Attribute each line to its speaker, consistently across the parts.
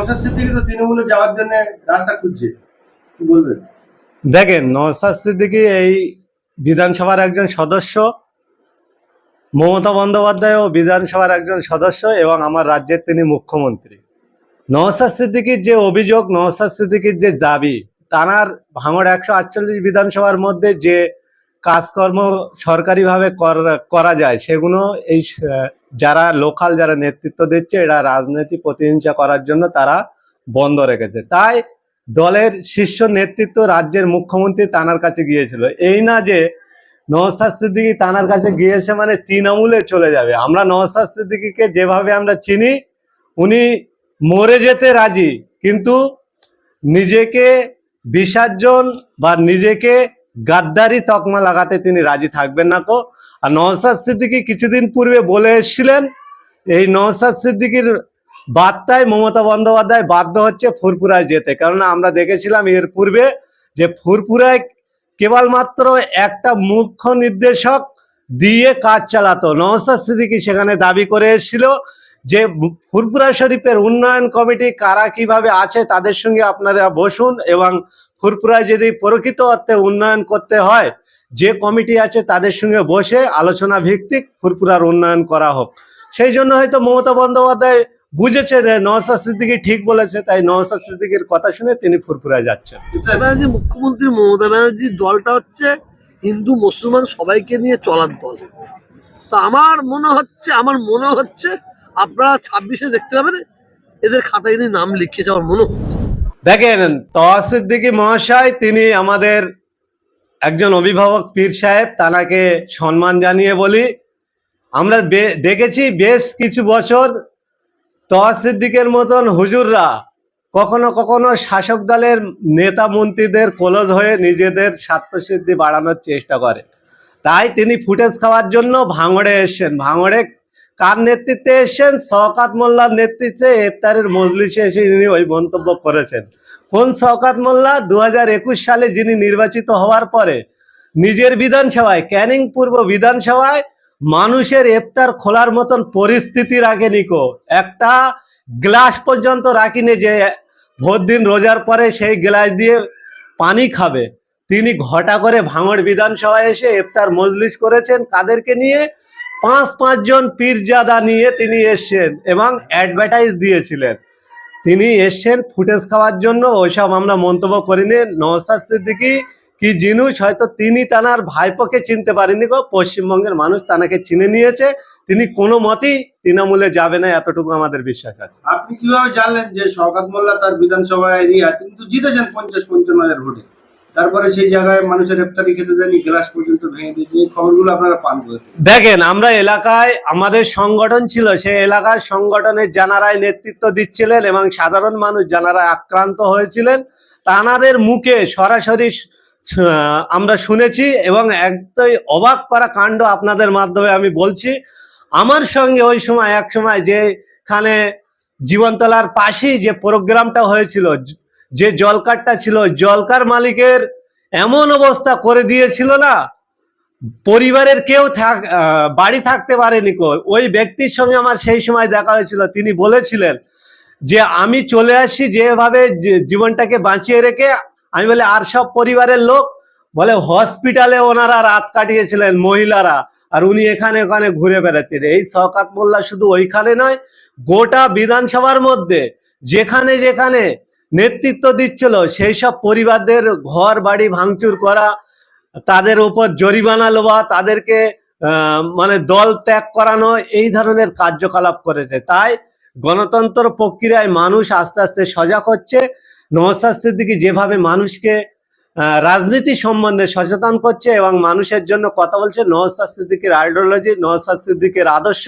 Speaker 1: নওশাদ সিদ্দিকি
Speaker 2: দেখেন নওসাদ সিদ্দিকী এই বিধানসভার একজন সদস্য, মমতা বন্দ্যোপাধ্যায়ও বিধানসভার একজন সদস্য এবং আমার রাজ্যের তিনি মুখ্যমন্ত্রী। নওসাদ সিদ্দিকীর যে অভিযোগ নওসাদ সিদ্দিকীর যে দাবি তানার ভাঙড় একশো আটচল্লিশ বিধানসভার মধ্যে যে কাজকর্ম সরকারিভাবে কর- যায়। সেগুলো এই, যারা লোকাল যারা নেতৃত্ব দিচ্ছে, এরা রাজনীতি প্রতিহিংসা করার জন্য তারা বন্ধ রেখেছে। তাই দলের শীর্ষ নেতৃত্ব রাজ্যের মুখ্যমন্ত্রী তানার কাছে গিয়েছিল। এই না যে নওসাদ সিদ্দিকী তানার কাছে গিয়েছে মানে তৃণমূলে চলে যাবে। আমরা নওসাদ সিদ্দিকীকে যেভাবে আমরা চিনি, উনি মরে যেতে রাজি, কিন্তু নিজেকে বিসর্জন বা নিজেকে গাদ্দারি তকমা লাগাতে তিনি রাজি থাকবেন না কো আর নওসাদ সিদ্দিকী কিছুদিন পূর্বে বলে এসেছিলেন, এই নওসাদ সিদ্দিকীর বার্তায় মমতা বন্দ্যোপাধ্যায় বাধ্য হচ্ছে ফুরপুরায় যেতে। কারণ আমরা দেখেছিলাম এর পূর্বে যে ফুরপুরায় কেবলমাত্র একটা মুখ্য নির্দেশক দিয়ে কাজ চালাতো। নওসাদ সিদ্দিকী সেখানে দাবি করে এসেছিল যে ফুরপুরা শরীফের উন্নয়ন কমিটি কারা কীভাবে আছে তাদের সঙ্গে আপনারা বসুন এবং ফুরপুরায় যদি প্রকৃত অর্থে উন্নয়ন করতে হয়, যে কমিটি আছে তাদের সঙ্গে বসে আলোচনা ভিত্তিক ফুরপুরার উন্নয়ন করা হোক। সেই জন্য হয়তো মমতা বন্দ্যোপাধ্যায় বুঝেছে যে নওসাদ সিদ্দিকী ঠিক বলেছে, তাই নওসাদ সিদ্দিকীর কথা শুনে তিনি ফুরপুরায় যাচ্ছেন।
Speaker 3: মুখ্যমন্ত্রী মমতা ব্যানার্জির দলটা হচ্ছে হিন্দু, মুসলমান সবাইকে নিয়ে চলার দল। তো আমার মনে হচ্ছে, আমার মনে হচ্ছে আপনারা ছাব্বিশে দেখতে পাবেন এদের খাতায় নিয়ে নাম লিখিয়েছে আমার মনে হচ্ছে।
Speaker 2: দেখেন তওয়া সিদ্দিকী মহাশয়, তিনি আমাদের একজন অভিভাবক পীর সাহেব, তানাকে সম্মান জানিয়ে বলি, আমরা দেখেছি বেশ কিছু বছর তওয়া সিদ্দিকের মতন হুজুররা কখনো কখনো শাসক দলের নেতা মন্ত্রীদের ক্লোজ হয়ে নিজেদের স্বার্থসিদ্ধি বাড়ানোর চেষ্টা করে। তাই তিনি ফুটেজ খাওয়ার জন্য ভাঙড়ে এসছেন। ভাঙড়ে কার নেতৃত্বে এসছেন? শওকাত মোল্লার নেতৃত্বে ইফতারের মজলিসে এসে তিনি ওই মন্তব্য করেছেন। কোন শওকাত মোল্লা? দু হাজার একুশ সালে যিনি নির্বাচিত হওয়ার পরে নিজের বিধানসভায়, ক্যানিং পূর্ব বিধানসভায় মানুষের ইফতার খোলার মতন পরিস্থিতি রাখেনি কো একটা গ্লাস পর্যন্ত রাখিনি যে ভোর দিন রোজার পরে সেই গ্লাস দিয়ে পানি খাবে। তিনি ঘটা করে ভাঙড় বিধানসভায় এসে ইফতার মজলিস করেছেন কাদেরকে নিয়ে? পাঁচ, পাঁচজন পীরজাদা নিয়ে তিনি এসছেন এবং অ্যাডভার্টাইজ দিয়েছিলেন। তিনি এসছেন ফুটেজ খাওয়ার জন্য, ওইসব আমরা মন্তব্য করিনি। নওসাদ সিদ্দিকি কি জিনুস হয়তো তিনি তানার ভাইপোকে চিনতে পারেনি গো, পশ্চিমবঙ্গের মানুষ তানাকে চিনে নিয়েছে। তিনি কোনো মতেই তৃণমূলে যাবে না, এতটুকু আমাদের বিশ্বাস আছে।
Speaker 1: আপনি কীভাবে জানলেন যে শওকাত মোল্লা তার বিধানসভা এরিয়া, তিনি তো জিতেছেন পঞ্চাশ, পঞ্চান্ন হাজার ভোটে। তারপরে সেই জায়গায় মানুষের ইফতারি খেতে দেয়নি পর্যন্ত খবরগুলো আপনারা পান
Speaker 2: দেখেন, আমরা এলাকায়, আমাদের সংগঠন ছিল, সেই এলাকার সংগঠনের জানারাই নেতৃত্ব দিচ্ছিলেন এবং সাধারণ মানুষ যারা আক্রান্ত হয়েছিলেন। তানাদের মুখে সরাসরি আমরা শুনেছি এবং একটাই অবাক করা কাণ্ড আপনাদের মাধ্যমে আমি বলছি, আমার সঙ্গে ওই সময়, এক সময় যেখানে জীবনতলার পাশেই যে প্রোগ্রামটা হয়েছিল যে জলকারটা ছিল জলকার মালিকের এমন অবস্থা করে দিয়েছিল না, পরিবারের কেউ থাক বাড়ি থাকতে পারেনি ওই ব্যক্তির সঙ্গে আমার সেই সময় দেখা হয়েছিল, তিনি বলেছিলেন যে, আমি চলে আসি যেভাবে জীবনটাকে বাঁচিয়ে রেখে, আমি বলে, আর সব পরিবারের লোক? বলে, হসপিটালে ওনারা রাত কাটিয়েছিলেন, মহিলারা, আর উনি এখানে ওখানে ঘুরে বেড়াচ্ছেন। এই শওকাত মোল্লা শুধু ওইখানে নয়, গোটা বিধানসভার মধ্যে, যেখানে যেখানে নেতৃত্ব দিচ্ছিল। সেই সব পরিবারদের ঘর, বাড়ি ভাঙচুর করা, তাদের উপর জরিমানা লোয়া, তাদেরকে মানে দল ত্যাগ করানো, এই ধরনের কার্যকলাপ করেছে। তাই গণতন্ত্র প্রক্রিয়ায় মানুষ আস্তে আস্তে সজাগ হচ্ছে। নওসাদ সিদ্দিকি যেভাবে মানুষকে রাজনীতি সম্বন্ধে সচেতন করছে এবং মানুষের জন্য কথা বলছে নওসাদ সিদ্দিকীর আইডিওলজি নওসাদ সিদ্দিকীর আদর্শ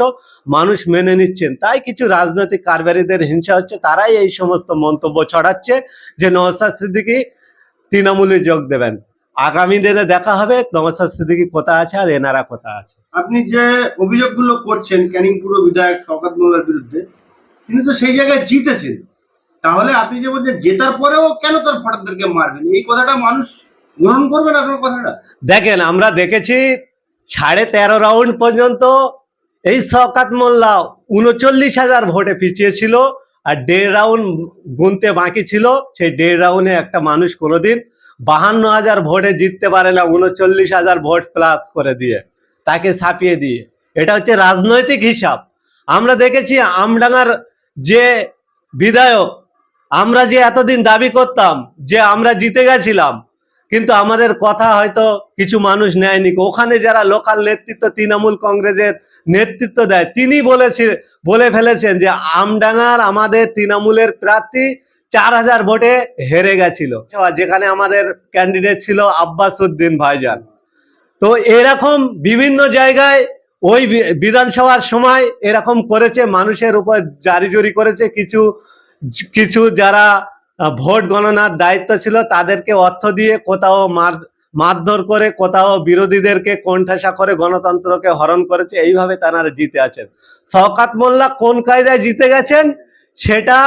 Speaker 2: মানুষ মেনে নিচ্ছেন। তাই কিছু রাজনৈতিক কারবারিদের হিংসা হচ্ছে, তারাই এই সমস্ত মন্তব্য ছড়াচ্ছে যে নওসাদ সিদ্দিকী তৃণমূলে যোগ দেবেন। আগামী দিনে দেখা হবে নওসাদ সিদ্দিকী কোথায় আছে আর এনারা কোথায় আছে।
Speaker 1: আপনি যে অভিযোগগুলো করছেন ক্যানিং পুর বিধায়ক শওকাত মোল্লার বিরুদ্ধে, তিনি তো সেই জায়গায় জিতেছেন। তাহলে আপনি যে বলছেন জেতার পরেও কেন তার ভোটারদেরকে মারবেন? এই কথাটা মানুষ গ্রহণ করবেন আপনার কথাটা?
Speaker 2: দেখেন, আমরা দেখেছি সাড়ে তেরো রাউন্ড পর্যন্ত এই শওকাত মোল্লা উনচল্লিশ হাজার ভোটে পিছিয়ে ছিল আর দেড় রাউন্ড গুনতে বাকি ছিল। সেই দেড় রাউন্ডে একটা মানুষ কোনোদিন বাহান্ন হাজার ভোটে জিততে পারে না, উনচল্লিশ হাজার ভোট প্লাস করে দিয়ে, তাকে ছাপিয়ে দিয়ে। এটা হচ্ছে রাজনৈতিক হিসাব। আমরা দেখেছি আমডাঙ্গার যে বিধায়ক আমরা যে এতদিন দাবি করতাম যে আমরা জিতে গেছিলাম, কিন্তু আমাদের কথা হয়তো কিছু মানুষ নেয়নি। ওখানে যারা লোকাল নেতৃত্ব, তৃণমূল কংগ্রেসের নেতৃত্ব দেয়, তিনি বলেছে, বলে ফেলেছেন যে আমডাঙ্গার আমাদের তৃণমূলের প্রার্থী চার হাজার ভোটে হেরে গেছিল। যেখানে আমাদের ক্যান্ডিডেট ছিল আব্বাস উদ্দিন ভাইজান। তো এরকম বিভিন্ন জায়গায় ওই বিধানসভার সময় এরকম করেছে, মানুষের উপর জারি জুরি করেছে, কিছু কিছু যারা ভোট গণনার দায়িত্ব ছিল তাদেরকে অর্থ দিয়ে কোথাও মার, মারধর করে কোথাও বিরোধীদেরকে কোণঠাসা করে গণতন্ত্রকে হরণ করেছে, এইভাবে তারা জিতে আছেন। শওকাত মোল্লা কোন কায়দায় জিতে গেছেন? সেটা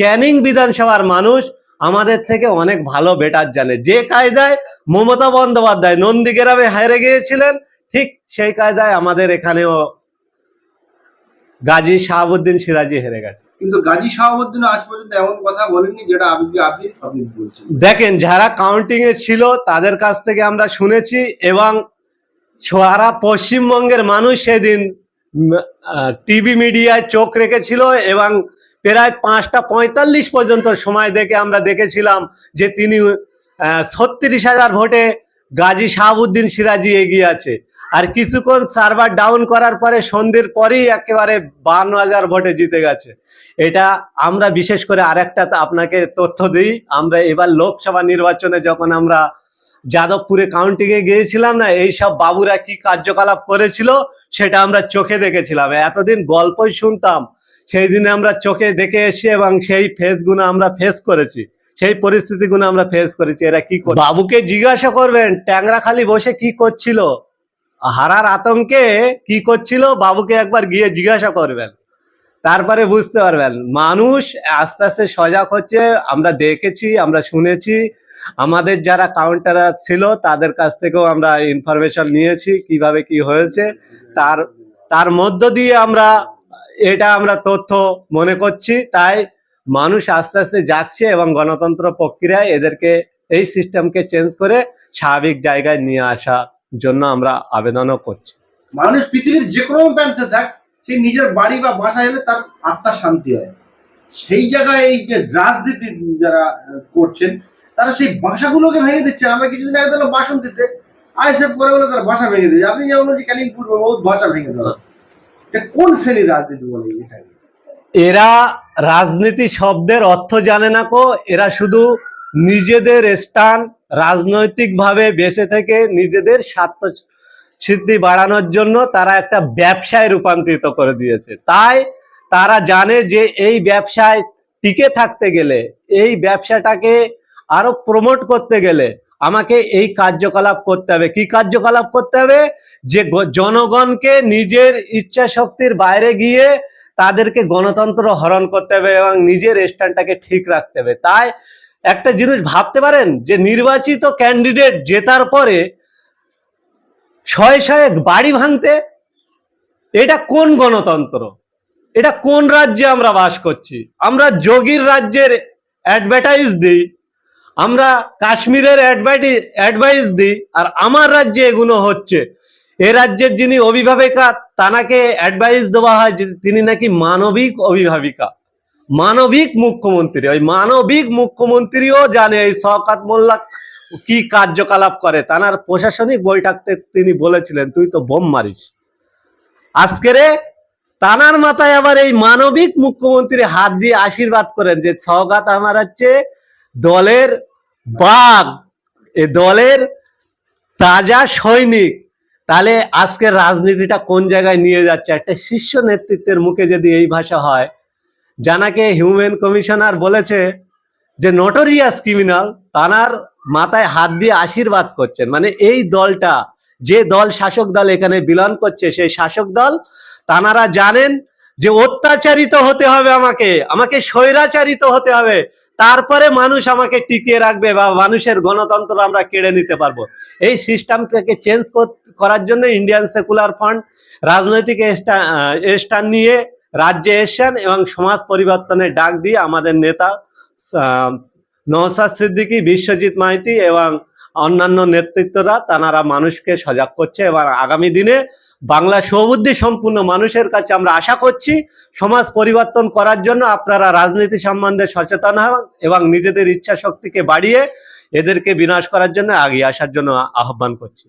Speaker 2: ক্যানিং বিধানসভার মানুষ আমাদের থেকে অনেক ভালো বেটার জানে। যে কায়দায় মমতা বন্দ্যোপাধ্যায় নন্দীগ্রামে হেরে গিয়েছিলেন, ঠিক সেই কায়দায় আমাদের এখানেও গাজী শাহাবুদ্দিন সিরাজি হেরে গেছে।
Speaker 1: কিন্তু গাজী শাহাবুদ্দিন আজ পর্যন্ত এমন কথা বলেননি যেটা আপনি আপনি বলছেন?
Speaker 2: দেখেন যারা কাউন্টিং এ ছিল তাদের কাছ থেকে আমরা শুনেছি এবং সারা পশ্চিমবঙ্গের মানুষ সেদিন টিভি মিডিয়ায় চোখ রেখেছিল এবং প্রায় পাঁচটা পঁয়তাল্লিশ পর্যন্ত সময় দেখে আমরা দেখেছিলাম যে তিনি ছত্রিশ হাজার ভোটে গাজী শাহাবুদ্দিন সিরাজি এগিয়ে আছে। আর কিছুক্ষণ সার্ভার ডাউন করার পরে সন্ধ্যের পরেই একেবারে বান্ন হাজার ভোটে জিতে গেছে। এটা আমরা বিশেষ করে আরেকটা আপনাকে তথ্য দিই। আমরা এবার লোকসভা নির্বাচনে যখন আমরা যাদবপুরে কাউন্টিং এ গিয়েছিলাম না এই সব বাবুরা কি কার্যকলাপ করেছিল সেটা আমরা চোখে দেখেছিলাম। এতদিন গল্পই শুনতাম। সেই দিনে আমরা চোখে দেখে এসেছি এবং সেই ফেসগুলো আমরা ফেস করেছি। সেই পরিস্থিতিগুলো আমরা ফেস করেছি। এরা কি বাবুকে জিজ্ঞাসা করবেন ট্যাংরা খালি বসে কি করছিল? হারার আতঙ্কে কি করছিল? বাবুকে একবার গিয়ে জিজ্ঞাসা করবেন। তারপরে বুঝতে পারবেন, মানুষ আস্তে আস্তে সজাগ হচ্ছে, আমরা দেখেছি, আমরা শুনেছি। আমাদের যারা কাউন্টার ছিল, তাদের কাছ থেকেও আমরা ইনফরমেশন নিয়েছি, কীভাবে কি হয়েছে। তার তার মধ্য দিয়ে আমরা, এটা আমরা তথ্য মনে করছি। তাই মানুষ আস্তে আস্তে যাচ্ছে এবং গণতন্ত্র প্রক্রিয়ায় এদেরকে, এই সিস্টেমকে চেঞ্জ করে স্বাভাবিক জায়গায় নিয়ে আসার জন্য আমরা আবেদনও করছি।
Speaker 1: মানুষ পৃথিবীর যে কোনো প্রান্তে থাক সে নিজের বাড়ি বা বাসায় এলে তার আত্মার শান্তি হয়। সেই জায়গায় এই যে রাজনীতি যারা করছেন তারা সেই বাসাগুলোকে ভেঙে দিচ্ছেন। আমরা কিছুদিন আগে দিলাম বাসন্তীতে আইসে পরে বলে তারা বাসা ভেঙে দিচ্ছে আপনি যেমন বলছি কালিম্পুর বহুত বাসা ভেঙে দেওয়া কোন শ্রেণির রাজনীতি বলে এটা
Speaker 2: এরা রাজনীতি শব্দের অর্থ জানে না কো এরা শুধু নিজেদের স্টান রাজনৈতিকভাবে বেঁচে থেকে নিজেদের স্বার্থ সিদ্ধি বাড়ানোর জন্য তারা একটা ব্যবসায় রূপান্তরিত করে দিয়েছে। তাই তারা জানে যে এই ব্যবসায় টিকে থাকতে গেলে, এই ব্যবসাটাকে আরও প্রমোট করতে গেলে আমাকে এই কার্যকলাপ করতে হবে। কি কার্যকলাপ করতে হবে? যে জনগণকে নিজের ইচ্ছা শক্তির বাইরে গিয়ে তাদেরকে গণতন্ত্র হরণ করতে হবে এবং নিজের স্ট্যান্ডটাকে ঠিক রাখতে হবে। তাই একটা জিনিস ভাবতে পারেন যে নির্বাচিত ক্যান্ডিডেট জেতার পরে শয়ে শয়ে বাড়ি ভাঙতে এটা কোন গণতন্ত্র? এটা কোন রাজ্যে আমরা বাস করছি? আমরা যোগীর রাজ্যের অ্যাডভার্টাইজ দিই, আমরা কাশ্মীরের অ্যাডভাইস দিই, আর আমার রাজ্যে এগুলো হচ্ছে। এ রাজ্যের যিনি অভিভাবিকা, তানাকে অ্যাডভাইস দেওয়া হয় তিনি নাকি মানবিক অভিভাবিকা। মানবিক মুখ্যমন্ত্রী, ওই মানবিক মুখ্যমন্ত্রীও জানে এই শওকাত মোল্লা কি কার্যকলাপ করে। তানার প্রশাসনিক বৈঠকতে তিনি বলেছিলেন, তুই তো বোম মারিস। আজকেরে তানার মাথায় আবার এই মানবিক মুখ্যমন্ত্রী হাত দিয়ে আশীর্বাদ করেন যে সওগাত আমার হচ্ছে দলের বাঘ, এ দলের তাজা সৈনিক। তাহলে আজকের রাজনীতিটা কোন জায়গায় নিয়ে যাচ্ছে? একটা শীর্ষ নেতৃত্বের মুখে যদি এই ভাষা হয় জানাকে হিউম্যান কমিশনার বলেছে যে নটোরিয়াস ক্রিমিনাল তানার মাথায় হাত দিয়ে আশীর্বাদ করছেন। মানে এই দলটা, যে দল শাসক দল এখানে বিলন করছে, সেই শাসক দল তানারা জানেন যে অত্যাচারিত হতে হবে আমাকে আমাকে স্বৈরাচারিত হতে হবে। তারপরে মানুষ আমাকে টিকিয়ে রাখবে বা মানুষের গণতন্ত্র আমরা কেড়ে নিতে পারব। এই সিস্টেমটাকে চেঞ্জ করার জন্য ইন্ডিয়ান সেকুলার ফান্ড রাজনৈতিক স্টান নিয়ে রাজ্যে এসছেন এবং সমাজ পরিবর্তনের ডাক দিয়ে আমাদের নেতা আহ, নওশাদ সিদ্দিকী বিশ্বজিৎ মাইতি এবং অন্যান্য নেতৃত্বরা তারা মানুষকে সজাগ করছে এবং আগামী দিনে বাংলা সৌবুদ্ধি সম্পূর্ণ মানুষের কাছে আমরা আশা করছি সমাজ পরিবর্তন করার জন্য আপনারা রাজনীতি সম্বন্ধে সচেতন হন এবং নিজেদের ইচ্ছা শক্তিকে বাড়িয়ে এদেরকে বিনাশ করার জন্য এগিয়ে আসার জন্য আহ্বান করছি।